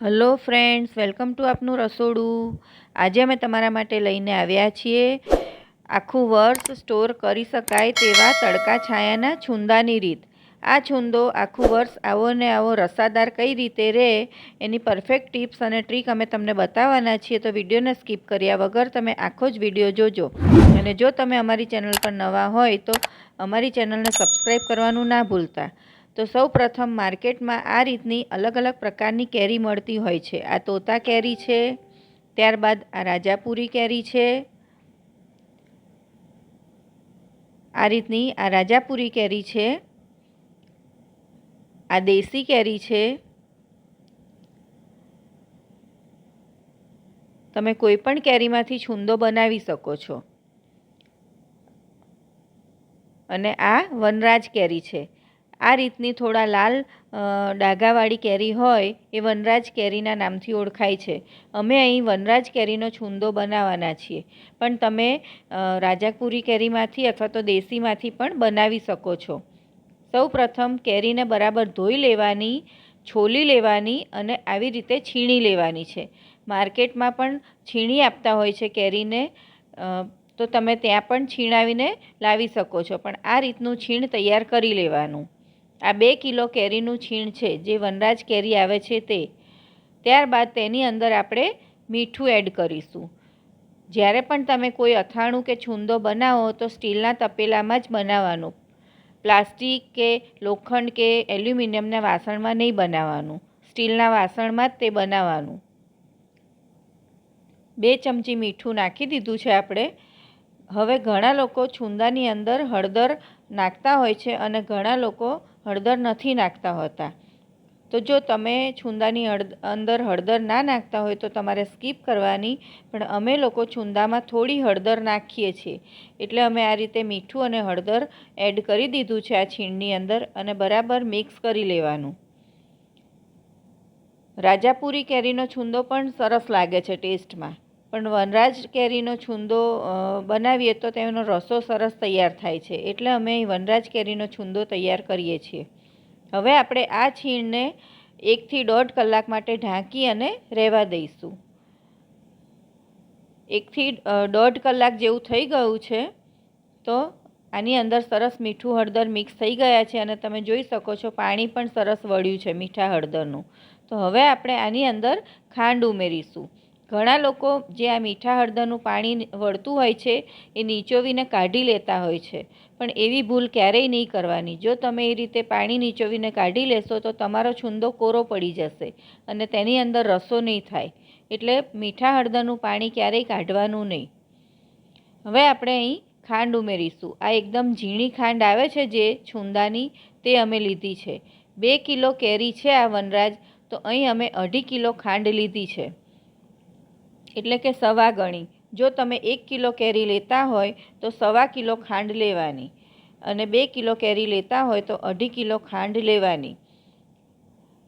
Hello friends, welcome to આપનું રસોડું. આજે અમે તમારા માટે લઈને આવ્યા છીએ. આખું વર્ષ સ્ટોર કરી શકાય તેવા તડકા છાયાના છુંદાની રીત. આ છુંદો આખું વર્ષ આવો ને આવો રસાદાર કઈ રીતે રહે એની પરફેક્ટ ટિપ્સ અને ટ્રીક અમે તમને બતાવવાના છીએ. તો વિડીયોને સ્કીપ કર્યા વગર તમે આખો જ વીડિયો જોજો. અને જો તમે અમારી ચેનલ પર નવા હોય તો અમારી ચેનલને સબસ્ક્રાઈબ કરવાનું ના ભૂલતા. તો સૌ પ્રથમ માર્કેટમાં આ રીતની અલગ અલગ પ્રકારની કેરી મળતી હોય છે. આ તોતા કેરી છે, ત્યારબાદ આ રાજાપુરી કેરી છે. આ રીતની આ રાજાપુરી કેરી છે. આ દેશી કેરી છે. તમે કોઈ પણ કેરીમાંથી છુંદો બનાવી શકો છો. અને આ વનરાજ કેરી છે. આ રીતની થોડા લાલ ડાઘાવાળી કેરી હોય એ વનરાજ કેરીના નામથી ઓળખાય છે. અમે અહીં વનરાજ કેરીનો છુંદો બનાવવાના છીએ. પણ તમે રાજાપુરી કેરીમાંથી અથવા તો દેશીમાંથી પણ બનાવી શકો છો. સૌ પ્રથમ કેરીને બરાબર ધોઈ લેવાની, છોલી લેવાની અને આવી રીતે છીણી લેવાની છે. માર્કેટમાં પણ છીણી આપતા હોય છે કેરીને તો તમે ત્યાં પણ છીણાવીને લાવી શકો છો. પણ આ રીતનું છીણ તૈયાર કરી લેવાનું. આ બે કિલો કેરીનું છીણ છે, જે વનરાજ કેરી આવે છે તે. ત્યારબાદ તેની અંદર આપણે મીઠું એડ કરીશું. જ્યારે પણ તમે કોઈ અથાણું કે છુંદો બનાવો તો સ્ટીલના તપેલામાં જ બનાવવાનું. પ્લાસ્ટિક કે લોખંડ કે એલ્યુમિનિયમના વાસણમાં નહીં બનાવવાનું. સ્ટીલના વાસણમાં જ તે બનાવવાનું. બે ચમચી મીઠું નાખી દીધું છે આપણે. હવે ઘણા લોકો છુંદાની અંદર હળદર નાખતા હોય છે અને ઘણા લોકો હળદર નથી નાખતા હોતા. તો જો તમે છુંદાની અંદર હળદર ના નાખતા હોય તો તમારે સ્કીપ કરવાની. પણ અમે લોકો છુંદામાં થોડી હળદર નાખીએ છીએ. એટલે અમે આ રીતે મીઠું અને હળદર એડ કરી દીધું છે આ છીણની અંદર અને બરાબર મિક્સ કરી લેવાનું. રાજાપુરી કેરીનો છુંદો પણ સરસ લાગે છે ટેસ્ટમાં. પણ વનરાજ કેરીનો છુંદો બનાવીએ તો તેનો રસો સરસ તૈયાર થાય છે. એટલે અમે વનરાજ કેરીનો છુંદો તૈયાર કરીએ છીએ. હવે આપણે આ છીણને એકથી દોઢ કલાક માટે ઢાંકી અને રહેવા દઈશું. એકથી દોઢ કલાક જેવું થઈ ગયું છે, તો આની અંદર સરસ મીઠું હળદર મિક્સ થઈ ગયા છે અને તમે જોઈ શકો છો પાણી પણ સરસ વળ્યું છે મીઠા હળદરનું. તો હવે આપણે આની અંદર ખાંડ ઉમેરીશું. ઘણા લોકો જે આ મીઠા હળદરનું પાણી વળતું હોય છે, એ નીચોવીને કાઢી લેતા હોય છે. પણ એવી ભૂલ ક્યારેય નહીં કરવાની. જો તમે એ રીતે પાણી નીચોવીને કાઢી લેશો, તો તમારો છુંદો કોરો પડી જશે અને તેની અંદર રસો નહીં થાય. એટલે મીઠા હળદરનું પાણી ક્યારેય કાઢવાનું નહીં. હવે આપણે અહીં ખાંડ ઉમેરીશું. આ એકદમ ઝીણી ખાંડ આવે છે જે છુંદાની તે અમે લીધી છે. બે કિલો કેરી છે આ વનરાજ, તો અહીં અમે અઢી કિલો ખાંડ લીધી છે. એટલે કે સવા ગણી. જો તમે એક કિલો કેરી લેતા હોય, તો સવા કિલો ખાંડ લેવાની. અને બે કિલો કેરી લેતા હોય, તો અઢી કિલો ખાંડ લેવાની.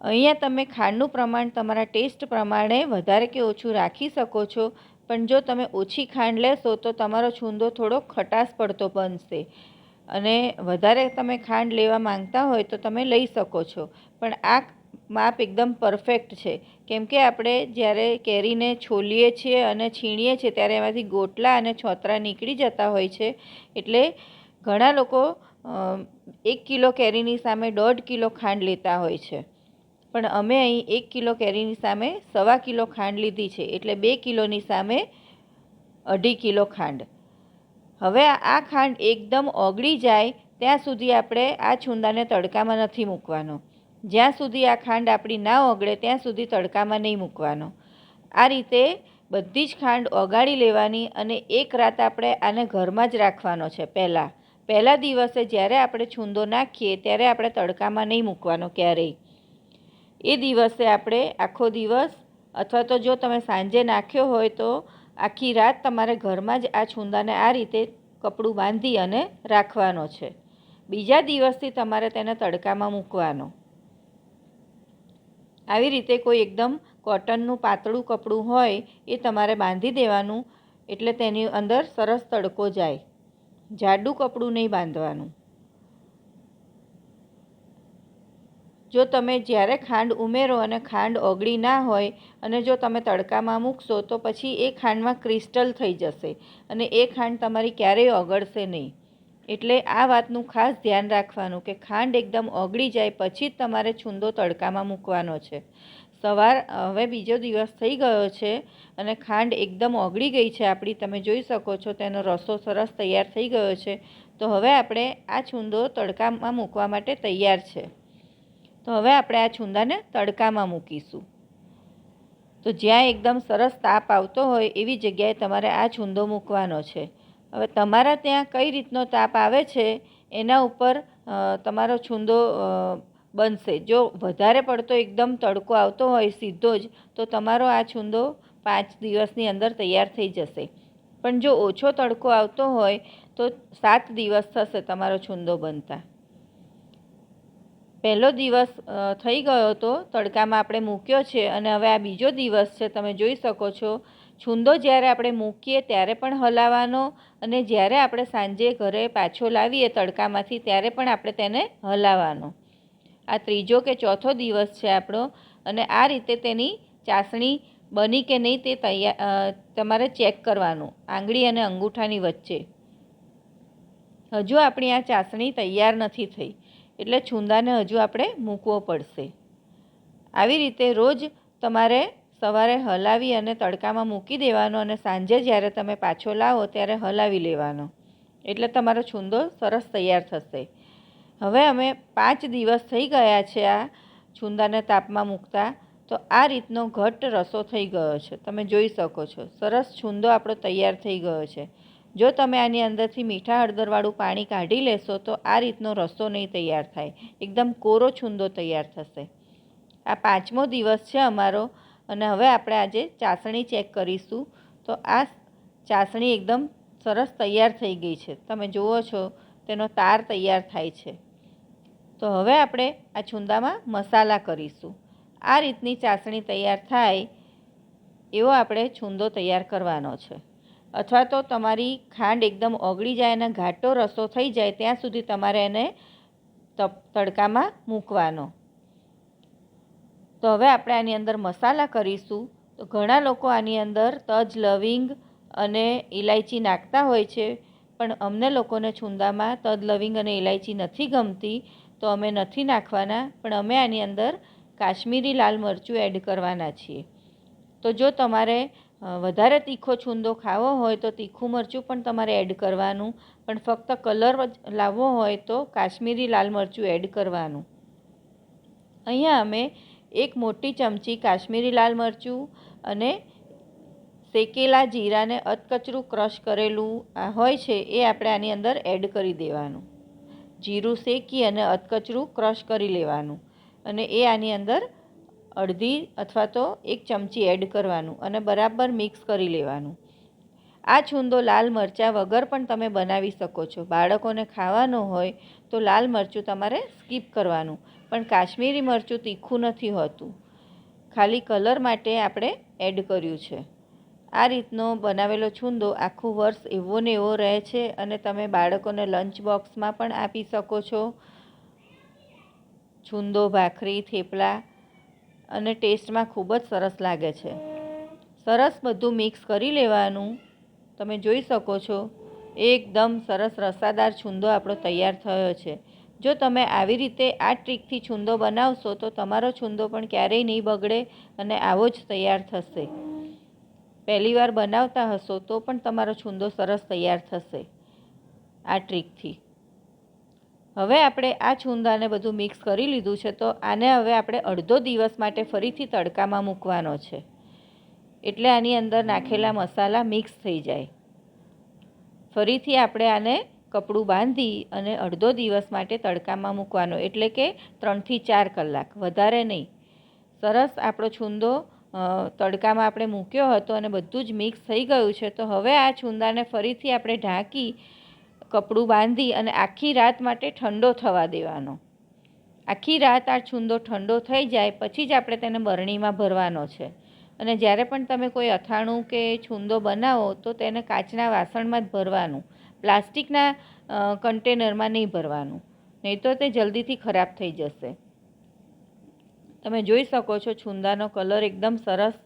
અહીંયા તમે ખાંડનું પ્રમાણ તમારા ટેસ્ટ પ્રમાણે વધારે કે ઓછું રાખી શકો છો. પણ જો તમે ઓછી ખાંડ લેશો, તો તમારો છુંદો થોડો ખટાશ પડતો બનશે. અને વધારે તમે ખાંડ લેવા માંગતા હોય, તો તમે લઈ શકો છો. પણ આ માપ એકદમ પરફેક્ટ છે. કેમ કે આપણે જ્યારે કેરીને છોલીએ છીએ અને છીણીએ છીએ, ત્યારે એમાંથી ગોટલા અને છોતરા નીકળી જતા હોય છે. એટલે ઘણા લોકો એક કિલો કેરીની સામે દોઢ કિલો ખાંડ લેતા હોય છે. પણ અમે અહીં એક કિલો કેરીની સામે સવા કિલો ખાંડ લીધી છે. એટલે બે કિલોની સામે અઢી કિલો ખાંડ. હવે આ ખાંડ એકદમ ઓગળી જાય, ત્યાં સુધી આપણે આ છુંદાને તડકામાં નથી મૂકવાનો. જ્યાં સુધી આ ખાંડ આપણી ના ઓગળે, ત્યાં સુધી તડકામાં નહીં મૂકવાનો. આ રીતે બધી જ ખાંડ ઓગાળી લેવાની અને એક રાત આપણે આને ઘરમાં જ રાખવાનો છે પહેલાં. પહેલા દિવસે જ્યારે આપણે છૂંદો નાખીએ, ત્યારે આપણે તડકામાં નહીં મૂકવાનો ક્યારેય. એ દિવસે આપણે આખો દિવસ અથવા તો જો તમે સાંજે નાખ્યો હોય તો આખી રાત તમારે ઘરમાં જ આ છૂંદાને આ રીતે કપડું બાંધી અને રાખવાનો છે. બીજા દિવસથી તમારે તેને તડકામાં મૂકવાનો. આવી રીતે કોઈ એકદમ કોટનનું પાતળું કપડું હોય, એ તમારે બાંધી દેવાનું, એટલે તેની અંદર સરસ તડકો જાય. જાડું કપડું નહીં બાંધવાનું. જો તમે જ્યારે ખાંડ ઉમેરો અને ખાંડ ઓગળી ના હોય અને જો તમે તડકામાં મૂકશો, તો પછી એ ખાંડમાં ક્રિસ્ટલ થઈ જશે અને એ ખાંડ તમારી ક્યારેય ઓગળશે નહીં. એટલે આ વાતનું ખાસ ધ્યાન રાખવાનું કે ખાંડ એકદમ ઓગળી જાય પછી જ તમારે છૂંદો તડકામાં મૂકવાનો છે. સવાર હવે બીજો દિવસ થઈ ગયો છે અને ખાંડ એકદમ ઓગળી ગઈ છે આપણી. તમે જોઈ શકો છો તેનો રસો સરસ તૈયાર થઈ ગયો છે. તો હવે આપણે આ છૂંદો તડકામાં મૂકવા માટે તૈયાર છે. તો હવે આપણે આ છુંદાને તડકામાં મૂકીશું. તો જ્યાં એકદમ સરસ તાપ આવતો હોય એવી જગ્યાએ તમારે આ છુંદો મૂકવાનો છે. હવે તમારા ત્યાં કઈ રીતનો તાપ આવે છે, એના ઉપર તમારો છુંદો બનશે. જો વધારે પડતો એકદમ તડકો આવતો હોય, સીધો જ, તો તમારો આ છુંદો પાંચ દિવસની અંદર તૈયાર થઈ જશે. પણ જો ઓછો તડકો આવતો હોય, તો સાત દિવસ થશે તમારો છુંદો બનતા. પહેલો દિવસ થઈ ગયો હતો તડકામાં આપણે મૂક્યો છે અને હવે આ બીજો દિવસ છે, તમે જોઈ શકો છો છુંદો જ્યારે આપણે મૂકીએ ત્યારે પણ હલાવવાનો અને જ્યારે આપણે સાંજે ઘરે પાછો લાવીએ તડકામાંથી ત્યારે પણ આપણે તેને હલાવવાનો. આ ત્રીજો કે ચોથો દિવસ છે આપણો અને આ રીતે તેની ચાસણી બની કે નહીં તે તૈયાર તમારે ચેક કરવાનું, આંગળી અને અંગૂઠાની વચ્ચે. હજુ આપણી આ ચાસણી તૈયાર નથી થઈ, એટલે છુંદાને હજુ આપણે મૂકવો પડશે. આવી રીતે રોજ તમારે સવારે હલાવી અને તડકામાં મૂકી દેવાનો અને સાંજે જ્યારે તમે પાછો લાવો ત્યારે હલાવી લેવાનો. એટલે તમારો છુંદો સરસ તૈયાર થશે. હવે અમે પાંચ દિવસ થઈ ગયા છે આ છુંદાને તાપમાં મૂકતા, તો આ રીતનો ઘટ્ટ રસો થઈ ગયો છે. તમે જોઈ શકો છો. સરસ છુંદો આપણો તૈયાર થઈ ગયો છે. જો તમે આની અંદરથી મીઠા હળદરવાળું પાણી કાઢી લેશો, તો આ રીતનો રસો નહીં તૈયાર થાય. એકદમ કોરો છુંદો તૈયાર થશે. આ પાંચમો દિવસ છે અમારો અને હવે આપણે આજે ચાસણી ચેક કરીશું. તો આ ચાસણી એકદમ સરસ તૈયાર થઈ ગઈ છે. તમે જુઓ છો, તેનો તાર તૈયાર થાય છે. તો હવે આપણે આ છુંદામાં મસાલા કરીશું. આ રીતની ચાસણી તૈયાર થાય એવો આપણે છુંદો તૈયાર કરવાનો છે. અથવા તો તમારી ખાંડ એકદમ ઓગળી જાય અને ઘાટો રસો થઈ જાય, ત્યાં સુધી તમારે એને તડકામાં મૂકવાનો. તો હવે આપણે આની અંદર મસાલા કરીશું. તો ઘણા લોકો આની અંદર તજ, લવિંગ અને ઇલાયચી નાખતા હોય છે. પણ અમને લોકોને છુંદામાં તજ, લવિંગ અને ઇલાયચી નથી ગમતી. તો અમે નથી નાખવાના. પણ અમે આની અંદર કાશ્મીરી લાલ મરચું એડ કરવાના છીએ. તો જો તમારે વધારે તીખો છુંદો ખાવો હોય તો તીખું મરચું પણ તમારે એડ કરવાનું. પણ ફક્ત કલર લાવવો હોય તો કાશ્મીરી લાલ મરચું એડ કરવાનું. અહીંયા અમે એક મોટી ચમચી કાશ્મીરી લાલ મરચું અને શેકેલા જીરાને અધકચરું ક્રશ કરેલું હોય છે એ આપણે આની અંદર એડ કરી દેવાનું. જીરું શેકી અને અધકચરું ક્રશ કરી લેવાનું અને એ આની અંદર અડધી અથવા તો એક ચમચી એડ કરવાનું અને બરાબર મિક્સ કરી લેવાનું. આ છુંદો લાલ મરચાં વગર પણ તમે બનાવી શકો છો. બાળકોને ખાવાનો હોય તો લાલ મરચું તમારે સ્કીપ કરવાનું. પણ કાશ્મીરી મરચું તીખું નથી હોતું. ખાલી કલર માટે આપણે એડ કર્યું છે. આ રીતનો બનાવેલો છુંદો આખું વર્ષ એવો ને એવો રહે છે અને તમે બાળકોને લંચ બોક્સમાં પણ આપી શકો છો. છુંદો, ભાખરી, થેપલા અને ટેસ્ટમાં ખૂબ જ સરસ લાગે છે. સરસ બધું મિક્સ કરી લેવાનું. તમે જોઈ શકો છો, એકદમ સરસ રસાદાર છુંદો આપણો તૈયાર થયો છે. જો તમે આવી રીતે આ ટ્રીકથી છુંદો બનાવશો, તો તમારો છુંદો પણ ક્યારેય નહીં બગડે અને આવો જ તૈયાર થશે. પહેલી વાર બનાવતા હશો, તો પણ તમારો છુંદો સરસ તૈયાર થશે આ ટ્રીકથી. હવે આપણે આ છુંદાને બધું મિક્સ કરી લીધું છે, તો આને હવે આપણે અડધો દિવસ માટે ફરીથી તડકામાં મૂકવાનો છે. એટલે આની અંદર નાખેલા મસાલા મિક્સ થઈ જાય. ફરીથી આપણે આને કપડું બાંધી અને અડધો દિવસ માટે તડકામાં મૂકવાનો. એટલે કે ત્રણથી ચાર કલાક, વધારે નહીં. સરસ આપણો છુંદો તડકામાં આપણે મૂક્યો હતો અને બધું જ મિક્સ થઈ ગયું છે, તો હવે આ છુંદાને ફરીથી આપણે ઢાંકી, કપડું બાંધી અને આખી રાત માટે ઠંડો થવા દેવાનો. આખી રાત આ છૂંદો ઠંડો થઈ જાય, પછી જ આપણે તેને બરણીમાં ભરવાનો છે. અને જ્યારે પણ તમે કોઈ અથાણું કે છૂંદો બનાવો, તો તેને કાચના વાસણમાં જ ભરવાનું. પ્લાસ્ટિકના કન્ટેનરમાં નહીં ભરવાનું. નહીં તો તે જલ્દીથી ખરાબ થઈ જશે. તમે જોઈ શકો છો છુંદાનો કલર એકદમ સરસ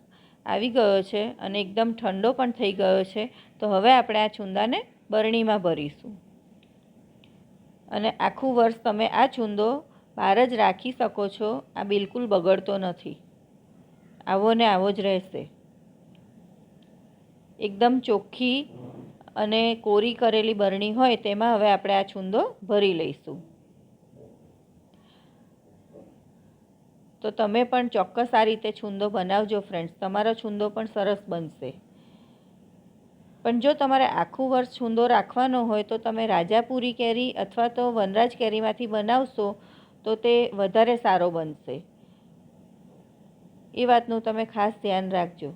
આવી ગયો છે અને એકદમ ઠંડો પણ થઈ ગયો છે. તો હવે આપણે આ છુંદાને બરણીમાં ભરીશું. અને આખું વર્ષ તમે આ છુંદો બહાર જ રાખી શકો છો. આ બિલકુલ બગડતો નથી. આવો ને આવો જ રહેશે. એકદમ ચોખ્ખી અને કોરી કરેલી બરણી હોય તેમાં હવે આપણે આ છુંદો ભરી લઈશું. તો તમે પણ ચોક્કસ આ રીતે છુંદો બનાવજો ફ્રેન્ડ્સ તમારો છુંદો પણ સરસ બનશે. પણ જો તમારે આખું વર્ષ છુંદો રાખવાનો હોય તો તમે રાજાપુરી કેરી અથવા તો વનરાજ કેરીમાંથી બનાવશો તો તે વધારે સારો બનશે. એ વાતનું તમે ખાસ ધ્યાન રાખજો.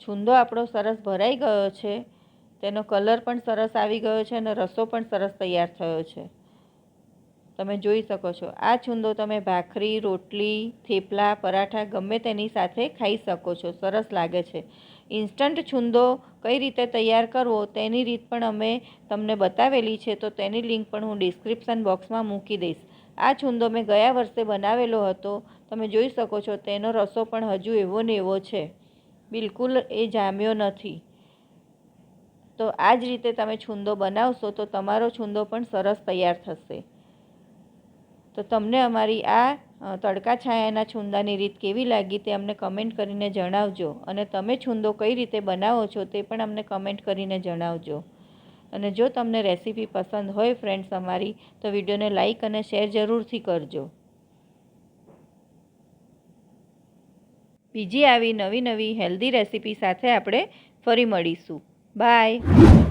છુંદો આપણો સરસ ભરાઈ ગયો છે, તેનો કલર પણ સરસ આવી ગયો છે અને રસો પણ સરસ તૈયાર થયો છે. તમે જોઈ શકો છો, આ છુંદો તમે ભાખરી, રોટલી, થેપલા, પરાઠા ગમે તેની સાથે ખાઈ શકો છો, સરસ લાગે છે. ઇન્સ્ટન્ટ છુંદો કઈ રીતે તૈયાર કરવો તેની રીત પણ અમે તમને બતાવેલી છે, તો તેની લિંક પણ હું ડિસ્ક્રિપ્શન બોક્સમાં મૂકી દઈશ. આ છુંદો મેં ગયા વર્ષે બનાવેલો હતો. તમે જોઈ શકો છો, તેનો રસો પણ હજુ એવો ને એવો છે. બિલકુલ એ જામ્યો નથી. તો આ જ રીતે તમે છુંદો બનાવશો તો તમારો છુંદો પણ સરસ તૈયાર થશે. તો તમને અમારી આ તડકા છાયાના છુંદાની રીત કેવી લાગી તે અમને કમેન્ટ કરીને જણાવજો. અને તમે છુંદો કઈ રીતે બનાવો છો તે પણ અમને કમેન્ટ કરીને જણાવજો. અને જો તમને રેસીપી પસંદ હોય ફ્રેન્ડ્સ અમારી, તો વિડીયોને લાઇક અને શેર જરૂરથી કરજો. બીજી આવી નવી નવી હેલ્ધી રેસીપી સાથે આપણે ફરી મળીશું. બાય